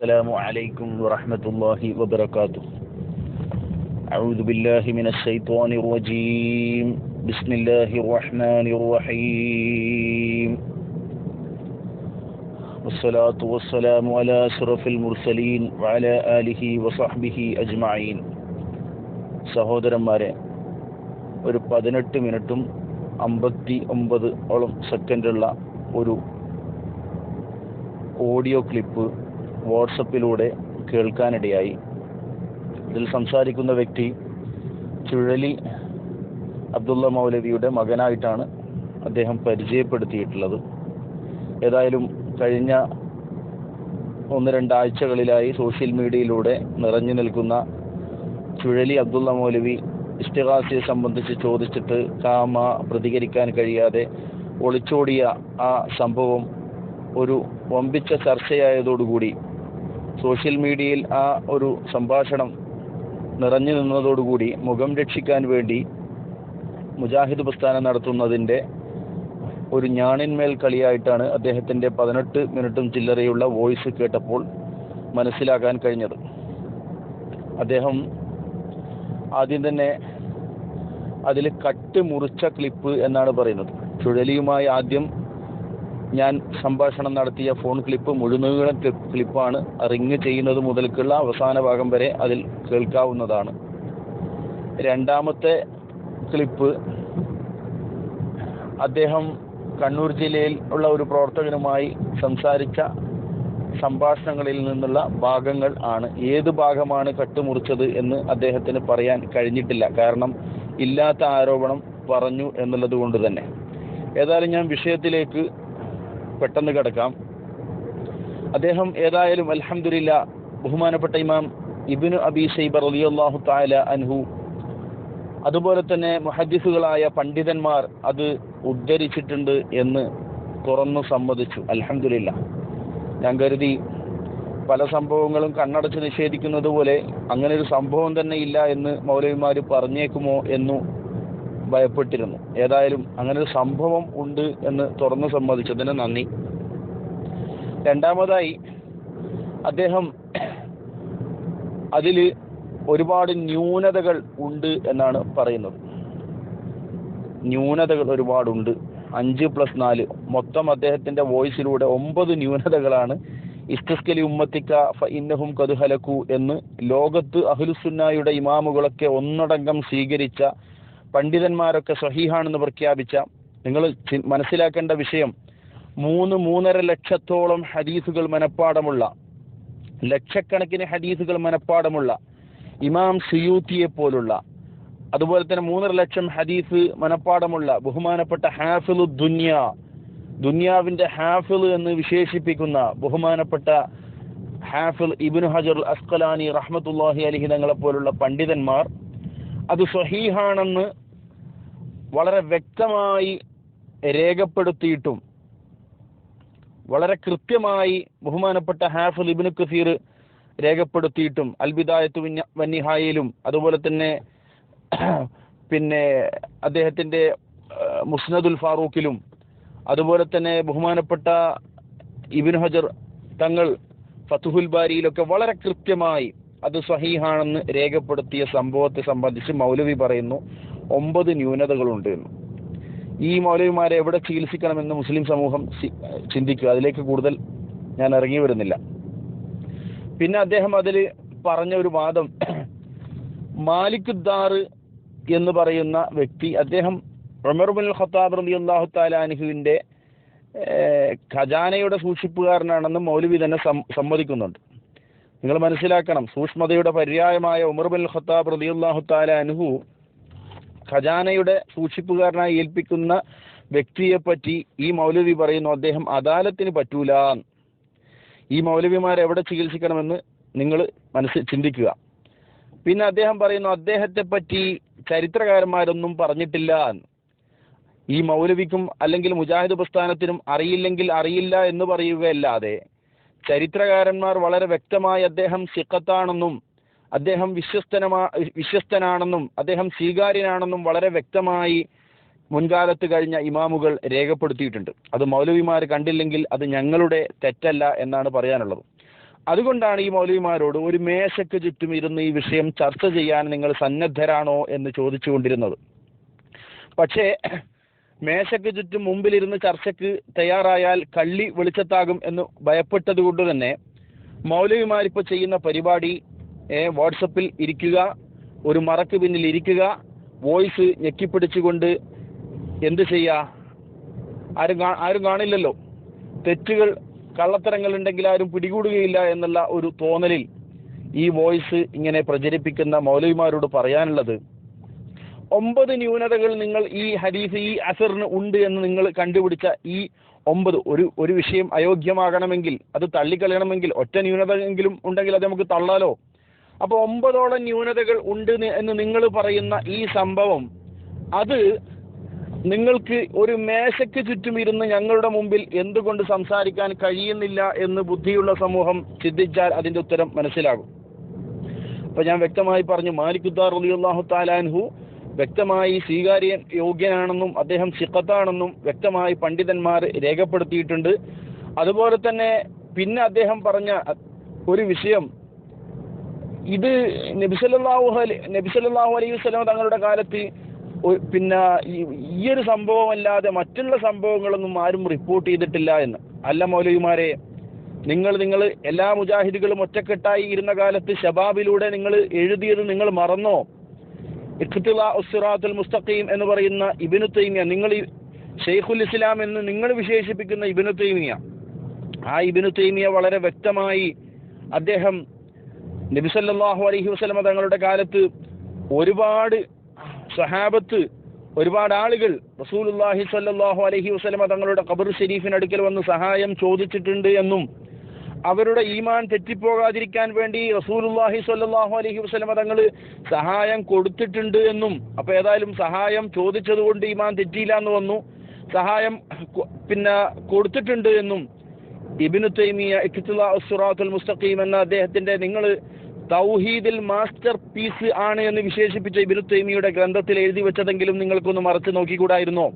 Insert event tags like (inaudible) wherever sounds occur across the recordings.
السلام عليكم ورحمة الله وبركاته أعوذ بالله من الشيطان الرجيم بسم الله الرحمن الرحيم والصلاة والسلام على أشرف المرسلين وعلى آله وصحبه أجمعين സഹോദരന്മാരെ ഒരു പതിനെട്ട് മിനിറ്റും അമ്പത്തി ഒമ്പത് ഓളം സെക്കൻഡുള്ള ഒരു ഓഡിയോ ക്ലിപ്പ് വാട്സപ്പിലൂടെ കേൾക്കാനിടയായി. ഇതിൽ സംസാരിക്കുന്ന വ്യക്തി ചുഴലി അബ്ദുള്ള മൗലവിയുടെ മകനായിട്ടാണ് അദ്ദേഹം പരിചയപ്പെടുത്തിയിട്ടുള്ളത്. ഏതായാലും കഴിഞ്ഞ ഒന്ന് രണ്ടാഴ്ചകളിലായി സോഷ്യൽ മീഡിയയിലൂടെ നിറഞ്ഞു നിൽക്കുന്ന ചുഴലി അബ്ദുള്ള മൗലവി ഇഷ്ടിഹാസിയെ സംബന്ധിച്ച് ചോദിച്ചിട്ട് കാമ പ്രതികരിക്കാൻ കഴിയാതെ ഒളിച്ചോടിയ ആ സംഭവം ഒരു വമ്പിച്ച ചർച്ചയായതോടുകൂടി സോഷ്യൽ മീഡിയയിൽ ആ ഒരു സംഭാഷണം നിറഞ്ഞു നിന്നതോടുകൂടി മുഖം രക്ഷിക്കാൻ വേണ്ടി മുജാഹിദ് പ്രസ്ഥാനം നടത്തുന്നതിന്റെ ഒരു ഞാണിന്മേൽ കളിയായിട്ടാണ് അദ്ദേഹത്തിന്റെ പതിനെട്ട് മിനിറ്റും ചില്ലറയുള്ള വോയിസ് കേട്ടപ്പോൾ മനസ്സിലാക്കാൻ കഴിഞ്ഞത്. അദ്ദേഹം ആദ്യം തന്നെ അതിൽ കട്ട് മുറിച്ച ക്ലിപ്പ് എന്നാണ് പറയുന്നത്. ചുഴലിയുമായി ആദ്യം ഞാൻ സംഭാഷണം നടത്തിയ ഫോൺ ക്ലിപ്പ് മുഴുനീളം ക്ലിപ്പാണ് റിങ് ചെയ്യുന്നത് മുതൽക്കുള്ള അവസാന ഭാഗം വരെ അതിൽ കേൾക്കാവുന്നതാണ്. രണ്ടാമത്തെ ക്ലിപ്പ് അദ്ദേഹം കണ്ണൂർ ജില്ലയിൽ ഉള്ള ഒരു പ്രവർത്തകനുമായി സംസാരിച്ച സംഭാഷണങ്ങളിൽ നിന്നുള്ള ഭാഗങ്ങൾ ആണ്. ഏത് ഭാഗമാണ് കട്ടുമുറിച്ചത് എന്ന് അദ്ദേഹത്തിന് പറയാൻ കഴിഞ്ഞിട്ടില്ല. കാരണം ഇല്ലാത്ത ആരോപണം പറഞ്ഞു എന്നുള്ളത് കൊണ്ട് തന്നെ. ഏതായാലും ഞാൻ വിഷയത്തിലേക്ക് പെട്ടെന്ന് കിടക്കാം. അദ്ദേഹം ഏതായാലും അലഹമില്ല ബഹുമാനപ്പെട്ട ഇമാം ഇബിനു അബി സൈബർ അലിയല്ലാഹു താല അൻഹു. അതുപോലെ തന്നെ മുഹദ്ദിസുകളായ പണ്ഡിതന്മാർ അത് ഉദ്ധരിച്ചിട്ടുണ്ട് എന്ന് തുറന്നു സമ്മതിച്ചു. അലഹമില്ല ഞാൻ കരുതി പല സംഭവങ്ങളും കണ്ണടച്ച് നിഷേധിക്കുന്നത് പോലെ അങ്ങനെ ഒരു സംഭവം തന്നെ ഇല്ല എന്ന് മൗലവിമാർ പറഞ്ഞേക്കുമോ എന്നു ഭയപ്പെട്ടിരുന്നു. ഏതായാലും അങ്ങനെ ഒരു സംഭവം ഉണ്ട് എന്ന് തുറന്നു സമ്മതിച്ചതിന് നന്ദി. രണ്ടാമതായി അദ്ദേഹം അതിൽ ഒരുപാട് ന്യൂനതകൾ ഉണ്ട് എന്നാണ് പറയുന്നത്. ന്യൂനതകൾ ഒരുപാടുണ്ട് അഞ്ച് പ്ലസ് നാല്. മൊത്തം അദ്ദേഹത്തിന്റെ വോയിസിലൂടെ ഒമ്പത് ന്യൂനതകളാണ്. ഇസ്തസ്കലി ഉമ്മത്തിക്ക ഇന്നഹും കതുഹലക്കു എന്ന് ലോകത്ത് അഹുലുസുന്നായുടെ ഇമാമുകളൊക്കെ ഒന്നടങ്കം സ്വീകരിച്ച പണ്ഡിതന്മാരൊക്കെ സഹീഹാണെന്ന് പ്രഖ്യാപിച്ച നിങ്ങൾ മനസ്സിലാക്കേണ്ട വിഷയം മൂന്ന് മൂന്നര ലക്ഷത്തോളം ഹദീസുകൾ മനഃപ്പാടമുള്ള ലക്ഷക്കണക്കിന് ഹദീസുകൾ മനഃപ്പാടമുള്ള ഇമാം സിയൂത്തിയെ പോലുള്ള അതുപോലെ തന്നെ മൂന്നര ലക്ഷം ഹദീസ് മനഃപ്പാടമുള്ള ബഹുമാനപ്പെട്ട ഹാഫിലു ദുന്യ ദുന്യാവിന്റെ ഹാഫിൽ എന്ന് വിശേഷിപ്പിക്കുന്ന ബഹുമാനപ്പെട്ട ഹാഫിൽ ഇബിൻ ഹജർ അസ്കലാനി റഹ്മത്തുല്ലാഹി അലഹി തങ്ങളെ പോലുള്ള പണ്ഡിതന്മാർ അത് സ്വഹീഹാണെന്ന് വളരെ വ്യക്തമായി രേഖപ്പെടുത്തിയിട്ടും വളരെ കൃത്യമായി ബഹുമാനപ്പെട്ട ഹാഫിൽ ഇബിന് കസീർ രേഖപ്പെടുത്തിയിട്ടും അൽബിദായത്ത് വന്നിഹായിലും അതുപോലെ തന്നെ (clears throat) പിന്നെ അദ്ദേഹത്തിന്റെ മുസ്നദുൽ ഫാറൂഖിലും അതുപോലെ തന്നെ ബഹുമാനപ്പെട്ട ഇബിൻ ഹജർ തങ്ങൾ ഫതുഹുൽ ബാരിയിലൊക്കെ വളരെ കൃത്യമായി അത് സഹീഹാണെന്ന് രേഖപ്പെടുത്തിയ സംഭവത്തെ സംബന്ധിച്ച് മൗലവി പറയുന്നു ഒമ്പത് ന്യൂനതകളുണ്ട് എന്ന്. ഈ മൗലവിമാരെ എവിടെ ചികിത്സിക്കണമെന്ന് മുസ്ലിം സമൂഹം ചിന്തിക്കുക. അതിലേക്ക് കൂടുതൽ ഞാൻ ഇറങ്ങി വരുന്നില്ല. പിന്നെ അദ്ദേഹം അതിൽ പറഞ്ഞ ഒരു വാദം മാലിക്കുദ്ദാർ എന്ന് പറയുന്ന വ്യക്തി അദ്ദേഹം റമർബുൽ ഖത്താബ് റബി അള്ളാഹു താലാനുഹുവിന്റെ ഖജാനയുടെ സൂക്ഷിപ്പുകാരനാണെന്ന് മൗലവി തന്നെ സമ്മതിക്കുന്നുണ്ട്. നിങ്ങൾ മനസ്സിലാക്കണം. സൂക്ഷ്മതയുടെ പര്യായമായ ഉമർബുൽ ഖത്താബ് റബി താല അനുഹു ഖജാനയുടെ സൂക്ഷിപ്പുകാരനായി ഏൽപ്പിക്കുന്ന വ്യക്തിയെ പറ്റി ഈ മൗലവി പറയുന്നു. അദ്ദേഹം അദാലത്തിന് പറ്റൂല. ഈ മൗലവിമാരെ എവിടെ ചികിത്സിക്കണമെന്ന് നിങ്ങൾ മനസ്സിൽ ചിന്തിക്കുക. പിന്നെ അദ്ദേഹം പറയുന്നു അദ്ദേഹത്തെ പറ്റി ചരിത്രകാരന്മാരൊന്നും പറഞ്ഞിട്ടില്ല. ഈ മൗലവിക്കും അല്ലെങ്കിൽ മുജാഹിദ് പ്രസ്ഥാനത്തിനും അറിയില്ലെങ്കിൽ അറിയില്ല എന്ന് പറയുകയല്ലാതെ ചരിത്രകാരന്മാർ വളരെ വ്യക്തമായി അദ്ദേഹം സിഖത്താണെന്നും അദ്ദേഹം വിശ്വസ്തനമാ വിശ്വസ്തനാണെന്നും അദ്ദേഹം സ്വീകാര്യനാണെന്നും വളരെ വ്യക്തമായി മുൻകാലത്ത് കഴിഞ്ഞ ഇമാമുകൾ രേഖപ്പെടുത്തിയിട്ടുണ്ട്. അത് മൗലവിമാർ കണ്ടില്ലെങ്കിൽ അത് ഞങ്ങളുടെ തെറ്റല്ല എന്നാണ് പറയാനുള്ളത്. അതുകൊണ്ടാണ് ഈ മൗലവിമാരോട് ഒരു മേശയ്ക്ക് ചുറ്റും ഇരുന്ന് ഈ വിഷയം ചർച്ച ചെയ്യാൻ നിങ്ങൾ സന്നദ്ധരാണോ എന്ന് ചോദിച്ചുകൊണ്ടിരുന്നത്. പക്ഷേ മേശയ്ക്ക് ചുറ്റും മുമ്പിലിരുന്ന് ചർച്ചയ്ക്ക് തയ്യാറായാൽ കള്ളി വെളിച്ചത്താകും എന്ന് ഭയപ്പെട്ടത് കൊണ്ട് തന്നെ മൗലവിമാരിപ്പോൾ ചെയ്യുന്ന പരിപാടി വാട്സപ്പിൽ ഇരിക്കുക ഒരു മറക്ക് പിന്നിൽ ഇരിക്കുക വോയിസ് ഞെക്കിപ്പിടിച്ചുകൊണ്ട് എന്ത് ചെയ്യുക ആരും ആരും കാണില്ലല്ലോ. തെറ്റുകൾ കള്ളത്തരങ്ങൾ ഉണ്ടെങ്കിൽ ആരും പിടികൂടുകയില്ല എന്നുള്ള ഒരു തോന്നലിൽ ഈ വോയിസ് ഇങ്ങനെ പ്രചരിപ്പിക്കുന്ന മൗലവിമാരോട് പറയാനുള്ളത് ഒമ്പത് ന്യൂനതകൾ നിങ്ങൾ ഈ ഹദീസ് ഈ അസറിന് ഉണ്ട് എന്ന് നിങ്ങൾ കണ്ടുപിടിച്ച ഈ ഒമ്പത്. ഒരു ഒരു വിഷയം അയോഗ്യമാകണമെങ്കിൽ അത് തള്ളിക്കളയണമെങ്കിൽ ഒറ്റ ന്യൂനത എങ്കിലും ഉണ്ടെങ്കിൽ അത് നമുക്ക് തള്ളാലോ? അപ്പോൾ ഒമ്പതോളം ന്യൂനതകൾ ഉണ്ട് എന്ന് നിങ്ങൾ പറയുന്ന ഈ സംഭവം അത് നിങ്ങൾക്ക് ഒരു മേശയ്ക്ക് ചുറ്റും ഇരുന്ന് ഞങ്ങളുടെ മുമ്പിൽ എന്തുകൊണ്ട് സംസാരിക്കാൻ കഴിയുന്നില്ല എന്ന് ബുദ്ധിയുള്ള സമൂഹം ചിന്തിച്ചാൽ അതിന്റെ ഉത്തരം മനസ്സിലാകും. അപ്പൊ ഞാൻ വ്യക്തമായി പറഞ്ഞു മാലിക്കുദ്ദാർ റളിയല്ലാഹു താലാൻഹു വ്യക്തമായി സ്വീകാര്യ യോഗ്യനാണെന്നും അദ്ദേഹം സിഖത്താണെന്നും വ്യക്തമായി പണ്ഡിതന്മാർ രേഖപ്പെടുത്തിയിട്ടുണ്ട്. അതുപോലെ തന്നെ പിന്നെ അദ്ദേഹം പറഞ്ഞ ഒരു വിഷയം. ഇത് നബിസലാഹു അലൈ നബിസലാഹു അലൈഹി വസ്ലം തങ്ങളുടെ കാലത്ത് പിന്നെ ഈ- ഒരു സംഭവമല്ലാതെ മറ്റുള്ള സംഭവങ്ങളൊന്നും ആരും റിപ്പോർട്ട് ചെയ്തിട്ടില്ല എന്ന്. അല്ല മൗലവിമാരെ നിങ്ങൾ നിങ്ങൾ എല്ലാ മുജാഹിദികളും ഒറ്റക്കെട്ടായി ഇരുന്ന കാലത്ത് ഷബാബിലൂടെ നിങ്ങൾ എഴുതിയത് നിങ്ങൾ മറന്നോ? ഉസ്റാത്തുൽ മുസ്തഖീം എന്ന് പറയുന്ന ഇബിനു തൈമിയ നിങ്ങൾ ഷെയ്ഖുൽ ഇസ്ലാം എന്ന് നിങ്ങൾ വിശേഷിപ്പിക്കുന്ന ഇബിനു തൈമിയ. ആ ഇബിനു തൈമിയ വളരെ വ്യക്തമായി അദ്ദേഹം നബി സല്ലല്ലാഹു അലൈഹി വസല്ലമ തങ്ങളുടെ കാലത്ത് ഒരുപാട് സഹാബത്ത് ഒരുപാട് ആളുകൾ റസൂലുള്ളാഹി സല്ലാഹു അലൈഹി വസല്ലമ തങ്ങളുടെ ഖബർ ഷെരീഫിനടുക്കൽ വന്ന് സഹായം ചോദിച്ചിട്ടുണ്ട് എന്നും അവരുടെ ഈമാൻ തെറ്റിപ്പോകാതിരിക്കാൻ വേണ്ടി റസൂലുള്ളാഹി സ്വല്ലല്ലാഹു അലൈഹി വസല്ലമ തങ്ങൾ സഹായം കൊടുത്തിട്ടുണ്ട് എന്നും അപ്പൊ ഏതായാലും സഹായം ചോദിച്ചതുകൊണ്ട് ഈമാൻ തെറ്റിയില്ല എന്ന് വന്നു. സഹായം പിന്നെ കൊടുത്തിട്ടുണ്ട് എന്നും ഇബിനു തൈമിയ ഇഖ്തിലാ ഉസ്റാത്തുൽ മുസ്തഖീം എന്ന അദ്ദേഹത്തിന്റെ നിങ്ങൾ തൗഹീദിൽ മാസ്റ്റർ പീസ് ആണ് എന്ന് വിശേഷിപ്പിച്ച ഇബിനു തൈമിയുടെ ഗ്രന്ഥത്തിൽ എഴുതി വെച്ചതെങ്കിലും നിങ്ങൾക്കൊന്ന് മറച്ചു നോക്കിക്കൂടായിരുന്നോ?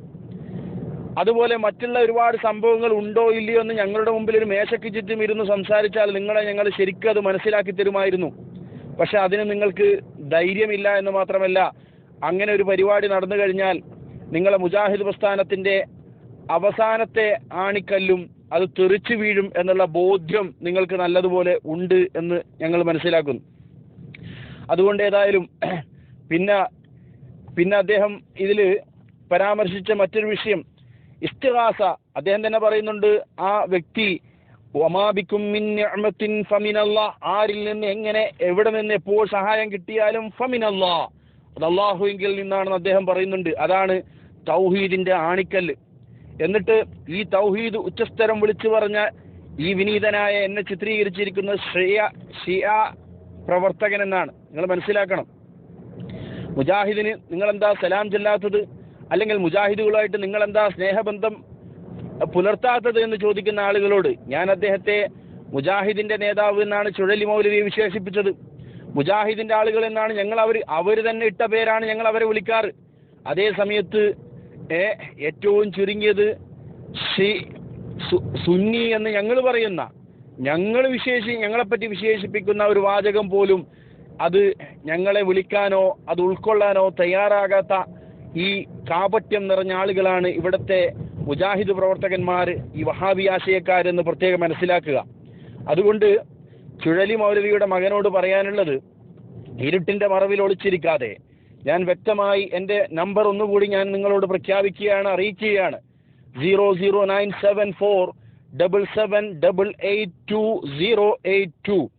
അതുപോലെ മറ്റുള്ള ഒരുപാട് സംഭവങ്ങൾ ഉണ്ടോ ഇല്ലയോ എന്ന് ഞങ്ങളുടെ മുമ്പിൽ ഒരു മേശയ്ക്ക് ചുറ്റും ഇരുന്ന് സംസാരിച്ചാൽ നിങ്ങളെ ഞങ്ങൾ ശരിക്കും അത് മനസ്സിലാക്കി തരുമായിരുന്നു. പക്ഷെ അതിന് നിങ്ങൾക്ക് ധൈര്യമില്ല എന്ന് മാത്രമല്ല അങ്ങനെ ഒരു പരിപാടി നടന്നു കഴിഞ്ഞാൽ നിങ്ങളെ മുജാഹിദ് പ്രസ്ഥാനത്തിന്റെ അവസാനത്തെ ആണിക്കല്ലും അത് തെറിച്ചു വീഴും എന്നുള്ള ബോധ്യം നിങ്ങൾക്ക് നല്ലതുപോലെ ഉണ്ട് എന്ന് ഞങ്ങൾ മനസ്സിലാക്കുന്നു. അതുകൊണ്ട് ഏതായാലും (clears throat) പിന്നെ പിന്നെ അദ്ദേഹം ഇതിൽ പരാമർശിച്ച മറ്റൊരു വിഷയം ഇസ്തിഹാസ അദ്ദേഹം തന്നെ പറയുന്നുണ്ട് ആ വ്യക്തി മിൻ ആരിൽ നിന്ന് എങ്ങനെ എവിടെ നിന്ന് എപ്പോൾ സഹായം കിട്ടിയാലും ഫമിനല്ലാ. അത് അള്ളാഹുവിങ്കിൽ നിന്നാണെന്ന് അദ്ദേഹം പറയുന്നുണ്ട്. അതാണ് തൗഹീദിന്റെ ആണിക്കല്ല്. എന്നിട്ട് ഈ തൗഹീദ് ഉച്ചസ്ഥരം വിളിച്ചു പറഞ്ഞ ഈ വിനീതനായ എന്നെ ചിത്രീകരിച്ചിരിക്കുന്ന ഷിയ ഷിയ പ്രവർത്തകൻ എന്നാണ്. നിങ്ങൾ മനസ്സിലാക്കണം. മുജാഹിദിന് നിങ്ങൾ എന്താ സലാം ചെല്ലാത്തത്? അല്ലെങ്കിൽ മുജാഹിദുകളുമായിട്ട് നിങ്ങൾ എന്താ സ്നേഹബന്ധം പുലർത്താത്തത് എന്ന് ചോദിക്കുന്ന ആളുകളോട് ഞാൻ അദ്ദേഹത്തെ മുജാഹിദിന്റെ നേതാവ് എന്നാണ് ചുഴലി മൗലവി വിശേഷിപ്പിച്ചത്. മുജാഹിദിന്റെ ആളുകൾ എന്നാണ് ഞങ്ങൾ അവർ അവർ തന്നെ ഇട്ട പേരാണ് ഞങ്ങൾ അവരെ വിളിക്കാറ്. അതേ സമയത്ത് ഏറ്റവും ചുരുങ്ങിയത് സുന്നി എന്ന് ഞങ്ങൾ പറയുന്ന ഞങ്ങൾ വിശേഷി ഞങ്ങളെപ്പറ്റി വിശേഷിപ്പിക്കുന്ന ഒരു വാചകം പോലും അത് ഞങ്ങളെ വിളിക്കാനോ അത് ഉൾക്കൊള്ളാനോ തയ്യാറാകാത്ത ഈ കാപട്യം നിറഞ്ഞ ആളുകളാണ് ഇവിടുത്തെ മുജാഹിദ് പ്രവർത്തകന്മാർ ഈ വഹാബി ആശയക്കാരെന്ന് പ്രത്യേകം മനസ്സിലാക്കുക. അതുകൊണ്ട് ചുഴലി മൗലവിയുടെ മകനോട് പറയാനുള്ളത് ഇരുട്ടിന്റെ മറവിൽ ഒളിച്ചിരിക്കാതെ. ഞാൻ വ്യക്തമായി എന്റെ നമ്പർ ഒന്നുകൂടി ഞാൻ നിങ്ങളോട് പ്രഖ്യാപിക്കുകയാണ് അറിയിക്കുകയാണ്. Zero zero nine seven four double seven double eight two zero eight two.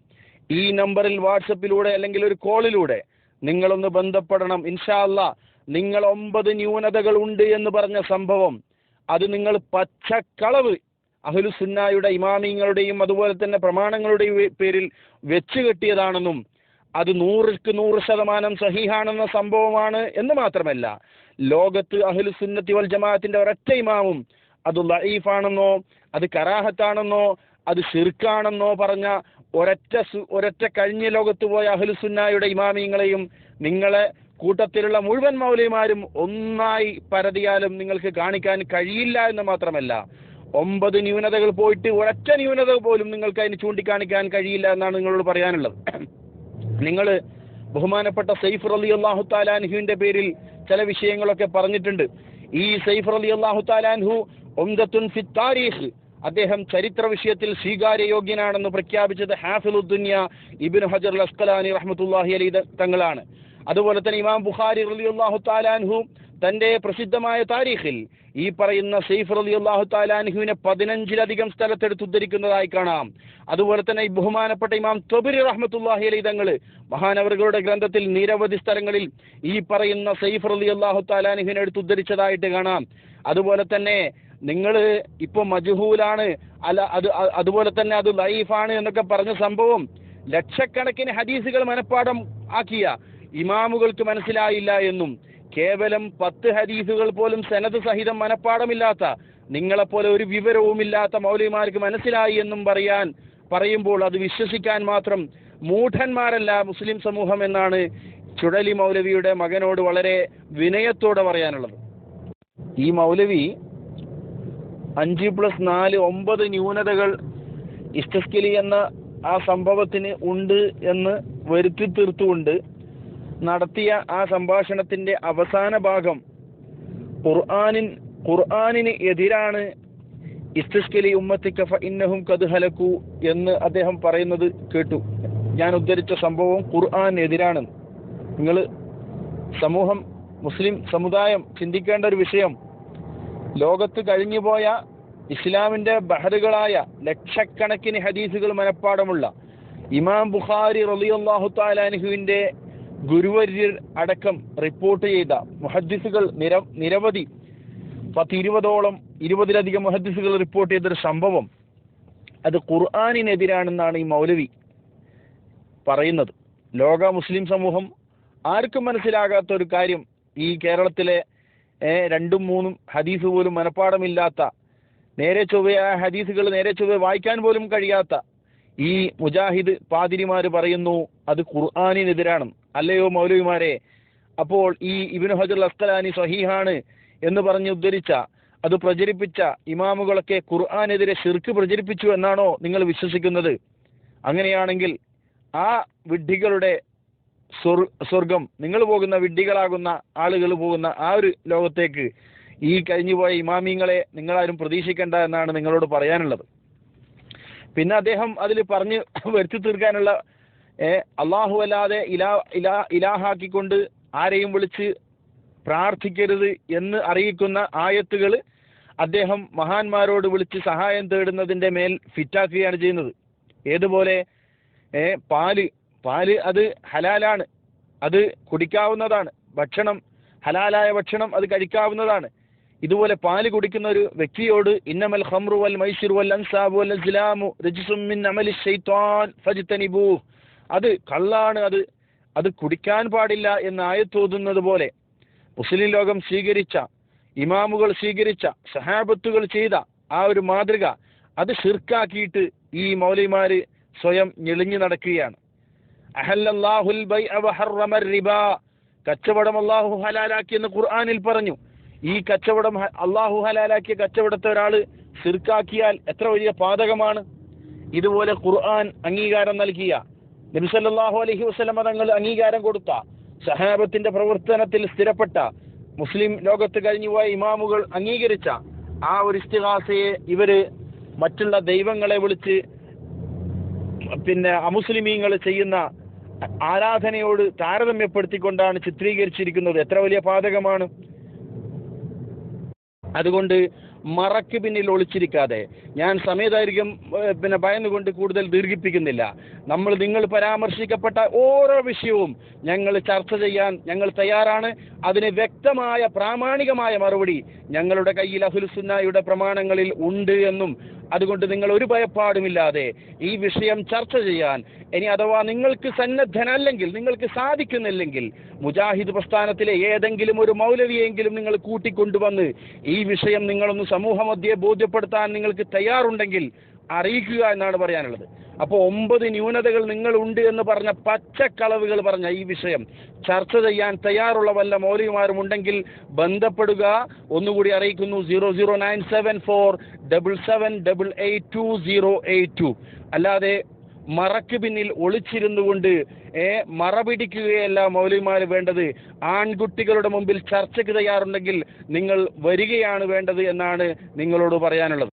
ഈ നമ്പറിൽ വാട്സപ്പിലൂടെ അല്ലെങ്കിൽ ഒരു കോളിലൂടെ നിങ്ങളൊന്ന് ബന്ധപ്പെടണം. ഇൻഷാ അല്ലാ നിങ്ങൾ ഒമ്പത് ന്യൂനതകൾ ഉണ്ട് എന്ന് പറഞ്ഞ സംഭവം അത് നിങ്ങൾ പച്ചക്കളവ് അഹ്ലുസുന്നായുടെ ഇമാമിങ്ങളുടെയും അതുപോലെ തന്നെ പ്രമാണങ്ങളുടെയും പേരിൽ വെച്ച് കെട്ടിയതാണെന്നും അത് നൂറിക്ക് നൂറ് ശതമാനം സഹിഹാണെന്ന സംഭവമാണ് എന്ന് മാത്രമല്ല ലോകത്ത് അഹ്ലുസുന്നത്തി വൽ ജമാഅത്തിന്റെ ഒരൊറ്റ ഇമാമും അത് ലഈഫാണെന്നോ അത് കറാഹത്താണെന്നോ അത് ഷിർക്കാണെന്നോ പറഞ്ഞ ഒരൊറ്റ ഒരൊറ്റ കഴിഞ്ഞ ലോകത്ത് പോയ അഹ്ലുസുന്നായുടെ ഇമാമിങ്ങളെയും നിങ്ങളെ കൂട്ടത്തിലുള്ള മുഴുവൻ മൗലിമാരും ഒന്നായി പരതിയാലും നിങ്ങൾക്ക് കാണിക്കാൻ കഴിയില്ല എന്ന് മാത്രമല്ല ഒമ്പത് ന്യൂനതകൾ പോയിട്ട് ഒരൊറ്റ ന്യൂനത പോലും നിങ്ങൾക്ക് അതിന് ചൂണ്ടിക്കാണിക്കാൻ കഴിയില്ല എന്നാണ് നിങ്ങളോട് പറയാനുള്ളത്. നിങ്ങൾ ബഹുമാനപ്പെട്ട സൈഫ് അലി അള്ളാഹു താലാൻഹുവിന്റെ പേരിൽ ചില വിഷയങ്ങളൊക്കെ പറഞ്ഞിട്ടുണ്ട്. ഈ സൈഫ് അലി അള്ളാഹു താലാൻഹു ഒംദത്തുൻ ഫി താരീഖ് അദ്ദേഹം ചരിത്ര വിഷയത്തിൽ സ്വീകാര്യയോഗ്യനാണെന്ന് പ്രഖ്യാപിച്ചത് ഹാഫിലുദ്ദുന്യ ഇബിൻ ഹജർ അസ്കലാനി റഹ്മത്തുല്ലാഹി അലി തങ്ങളാണ്. അതുപോലെ തന്നെ ഇമാം ബുഖാരി റളിയല്ലാഹു താലാൻഹു തന്റെ പ്രസിദ്ധമായ താരീഖിൽ ഈ പറയുന്ന സെയ്ഫ് റലി അള്ളാഹു താലാൻഹുവിനെ പതിനഞ്ചിലധികം സ്ഥലത്തെടുത്ത് ഉദ്ധരിക്കുന്നതായി കാണാം. അതുപോലെ തന്നെ ഈ ബഹുമാനപ്പെട്ട ഇമാം തൊബിരി റഹ്മത്തുല്ലാഹി അലി തങ്ങൾ മഹാനവറുകളുടെ ഗ്രന്ഥത്തിൽ നിരവധി സ്ഥലങ്ങളിൽ ഈ പറയുന്ന സെയ്ഫ് റലി അള്ളാഹു താലാൻഹുവിനെ എടുത്ത് ഉദ്ധരിച്ചതായിട്ട് കാണാം. അതുപോലെ തന്നെ നിങ്ങൾ ഇപ്പൊ മജുഹൂലാണ് അല്ല അത് അതുപോലെ തന്നെ അത് ലൈഫാണ് എന്നൊക്കെ പറഞ്ഞ സംഭവം ലക്ഷക്കണക്കിന് ഹദീസുകൾ മനഃപ്പാടം ആക്കിയ ഇമാമുകൾക്ക് മനസ്സിലായില്ല എന്നും കേവലം പത്ത് ഹദീസുകൾ പോലും സനത് സഹിതം മനഃപ്പാടമില്ലാത്ത നിങ്ങളെപ്പോലെ ഒരു വിവരവുമില്ലാത്ത മൗലിമാർക്ക് മനസ്സിലായി എന്നും പറയാൻ പറയുമ്പോൾ അത് വിശ്വസിക്കാൻ മാത്രം മൂഢന്മാരല്ല മുസ്ലിം സമൂഹം എന്നാണ് ചുഴലി മൗലവിയുടെ മകനോട് വളരെ വിനയത്തോടെ പറയാനുള്ളത്. ഈ മൗലവി അഞ്ച് പ്ലസ് നാല് ഒമ്പത് ന്യൂനതകൾ ഇസ്റ്റസ്കിലി എന്ന ആ സംഭവത്തിന് ഉണ്ട് എന്ന് വരുത്തി തീർത്തുകൊണ്ട് നടത്തിയ ആ സംഭാഷണത്തിന്റെ അവസാന ഭാഗം ഖുർആാനിൻ ഖുർആാനിന് എതിരാണ്. ഇസ്തുഷ്കലി ഉമ്മത്തി കഫ ഇന്നഹും കത് ഹലക്കു എന്ന് അദ്ദേഹം പറയുന്നത് കേട്ടു. ഞാൻ ഉദ്ധരിച്ച സംഭവം ഖുർആൻ നിങ്ങൾ സമൂഹം മുസ്ലിം സമുദായം ചിന്തിക്കേണ്ട ഒരു വിഷയം. ലോകത്ത് കഴിഞ്ഞുപോയ ഇസ്ലാമിന്റെ ബഹറുകളായ ലക്ഷക്കണക്കിന് ഹദീസുകൾ മനഃപ്പാടമുള്ള ഇമാം ബുഖാരി താലാൻഹുവിന്റെ ഗുരുവര്യർ അടക്കം റിപ്പോർട്ട് ചെയ്ത മുഹദ്ദിസുകൾ നിര നിരവധി. പത്ത് ഇരുപതോളം ഇരുപതിലധികം മുഹദ്ദിസുകൾ റിപ്പോർട്ട് ചെയ്തൊരു സംഭവം. അത് ഖുർആാനിനെതിരാണെന്നാണ് ഈ മൗലവി പറയുന്നത്. ലോക മുസ്ലിം സമൂഹം ആർക്കും മനസ്സിലാകാത്ത ഒരു കാര്യം ഈ കേരളത്തിലെ രണ്ടും മൂന്നും ഹദീസ് പോലും മനഃപ്പാടമില്ലാത്ത നേരെ ചൊവ്വയായ ഹദീസുകൾ നേരെ ചൊവ്വ വായിക്കാൻ പോലും കഴിയാത്ത ഈ മുജാഹിദ് പാതിരിമാര് പറയുന്നു അത് ഖുർആാനിനെതിരാണ് അല്ലയോ മൗലവിമാരെ അപ്പോൾ ഈ ഇബിന് ഹജർ അസ്കലാനി സഹീഹാണ് എന്ന് പറഞ്ഞ് ഉദ്ധരിച്ച അത് പ്രചരിപ്പിച്ച ഇമാമുകളൊക്കെ ഖുർആാനെതിരെ ഷിർക്ക് പ്രചരിപ്പിച്ചു എന്നാണോ നിങ്ങൾ വിശ്വസിക്കുന്നത്? അങ്ങനെയാണെങ്കിൽ ആ വിഡ്ഢികളുടെ സ്വർ- സ്വർഗം നിങ്ങൾ പോകുന്ന വിഡ്ഢികളാകുന്ന ആളുകൾ പോകുന്ന ആ ഒരു ലോകത്തേക്ക് ഈ കഴിഞ്ഞുപോയ ഇമാമിങ്ങളെ നിങ്ങളാരും പ്രതീക്ഷിക്കേണ്ട എന്നാണ് നിങ്ങളോട് പറയാനുള്ളത്. പിന്നെ അദ്ദേഹം അതിൽ പറഞ്ഞ് (laughs) വരുത്തി തീർക്കാനുള്ള ഏ, അള്ളാഹു അല്ലാതെ ഇലാ ഇലാ ഇലാഹാക്കിക്കൊണ്ട് ആരെയും വിളിച്ച് പ്രാർത്ഥിക്കരുത് എന്ന് അറിയിക്കുന്ന ആയത്തുകൾ അദ്ദേഹം മഹാന്മാരോട് വിളിച്ച് സഹായം തേടുന്നതിന്റെ മേൽ ഫിറ്റാക്കുകയാണ് ചെയ്യുന്നത്. ഏതുപോലെ? ഏ പാൽ. പാൽ അത് ഹലാലാണ്. അത് കുടിക്കാവുന്നതാണ്. ഭക്ഷണം ഹലാലായ ഭക്ഷണം അത് കഴിക്കാവുന്നതാണ്. ഇതുപോലെ പാൽ കുടിക്കുന്ന ഒരു വ്യക്തിയോട് ഇന്നമൽ ഹംറുവൽ വൽ മൈസിർ വൽ അൻസാബു വൽ അസ്ലാമു രജിസും മിൻ അമലി ശൈത്വാൻ ഫജ്തനിബൂ അത് കള്ളാണ് അത് അത് കുടിക്കാൻ പാടില്ല എന്ന് ആയത്തോതുന്നത് പോലെ മുസ്ലിം ലോകം സ്വീകരിച്ച ഇമാമുകൾ സ്വീകരിച്ച സഹാബത്തുകൾ ചെയ്ത ആ ഒരു മാതൃക അത് ഷിർക്കാക്കിയിട്ട് ഈ മൗലിമാര് സ്വയം ഞെളിഞ്ഞു നടക്കുകയാണ്. കച്ചവടം അള്ളാഹു ഹലാലാക്കി എന്ന് ഖുർആാനിൽ പറഞ്ഞു. ഈ കച്ചവടം അള്ളാഹു ഹലാലാക്കിയ കച്ചവടത്തെ ഒരാൾ സിർക്കാക്കിയാൽ എത്ര വലിയ പാതകമാണ്? ഇതുപോലെ ഖുർആൻ അംഗീകാരം നൽകിയ നബി അലഹി വസ്ലമ തങ്ങൾ അംഗീകാരം കൊടുത്ത സഹാബത്തിന്റെ പ്രവർത്തനത്തിൽ സ്ഥിരപ്പെട്ട മുസ്ലിം ലോകത്ത് കഴിഞ്ഞുപോയ ഇമാമുകൾ അംഗീകരിച്ച ആ ഒരു ഇസ്തിഹാസയെ ഇവർ മറ്റുള്ള ദൈവങ്ങളെ വിളിച്ച് പിന്നെ അമുസ്ലിമീങ്ങൾ ചെയ്യുന്ന ആരാധനയോട് താരതമ്യപ്പെടുത്തിക്കൊണ്ടാണ് ചിത്രീകരിച്ചിരിക്കുന്നത്. എത്ര വലിയ പാതകമാണ്? അതുകൊണ്ട് മറക്ക് പിന്നിൽ ഒളിച്ചിരിക്കാതെ. ഞാൻ സമയദൈർഘ്യം പിന്നെ ഭയന്നുകൊണ്ട് കൂടുതൽ ദീർഘിപ്പിക്കുന്നില്ല. നമ്മൾ നിങ്ങൾ പരാമർശിക്കപ്പെട്ട ഓരോ വിഷയവും ഞങ്ങൾ ചർച്ച ചെയ്യാൻ ഞങ്ങൾ തയ്യാറാണ്. അതിന് വ്യക്തമായ പ്രാമാണികമായ മറുപടി ഞങ്ങളുടെ കയ്യിൽ അഹുൽസുന്നയുടെ പ്രമാണങ്ങളിൽ ഉണ്ട് എന്നും. അതുകൊണ്ട് നിങ്ങൾ ഒരു ഭയപ്പാടുമില്ലാതെ ഈ വിഷയം ചർച്ച ചെയ്യാൻ. ഇനി അഥവാ നിങ്ങൾക്ക് സന്നദ്ധനല്ലെങ്കിൽ നിങ്ങൾക്ക് സാധിക്കുന്നില്ലെങ്കിൽ മുജാഹിദ് പ്രസ്ഥാനത്തിലെ ഏതെങ്കിലും ഒരു മൗലവിയെങ്കിലും നിങ്ങൾ കൂട്ടിക്കൊണ്ടുവന്ന് ഈ വിഷയം നിങ്ങളൊന്ന് സമൂഹമധ്യേ ബോധ്യപ്പെടുത്താൻ നിങ്ങൾക്ക് തയ്യാറുണ്ടെങ്കിൽ അറിയിക്കുക എന്നാണ് പറയാനുള്ളത്. അപ്പോൾ ഒമ്പത് ന്യൂനതകൾ നിങ്ങളുണ്ട് എന്ന് പറഞ്ഞ പച്ചക്കളവുകൾ പറഞ്ഞ ഈ വിഷയം ചർച്ച ചെയ്യാൻ തയ്യാറുള്ള വല്ല മൗലികമാരും ഉണ്ടെങ്കിൽ ബന്ധപ്പെടുക. ഒന്നുകൂടി അറിയിക്കുന്നു zero zero nine seven four double seven double eight two zero eight two. അല്ലാതെ മറക്ക് പിന്നിൽ ഒളിച്ചിരുന്നുകൊണ്ട് ഏ മറ പിടിക്കുകയല്ല മൗലിമാർ വേണ്ടത്. ആൺകുട്ടികളുടെ മുമ്പിൽ ചർച്ചയ്ക്ക് തയ്യാറുണ്ടെങ്കിൽ നിങ്ങൾ വരികയാണ് വേണ്ടത് എന്നാണ് നിങ്ങളോട് പറയാനുള്ളത്.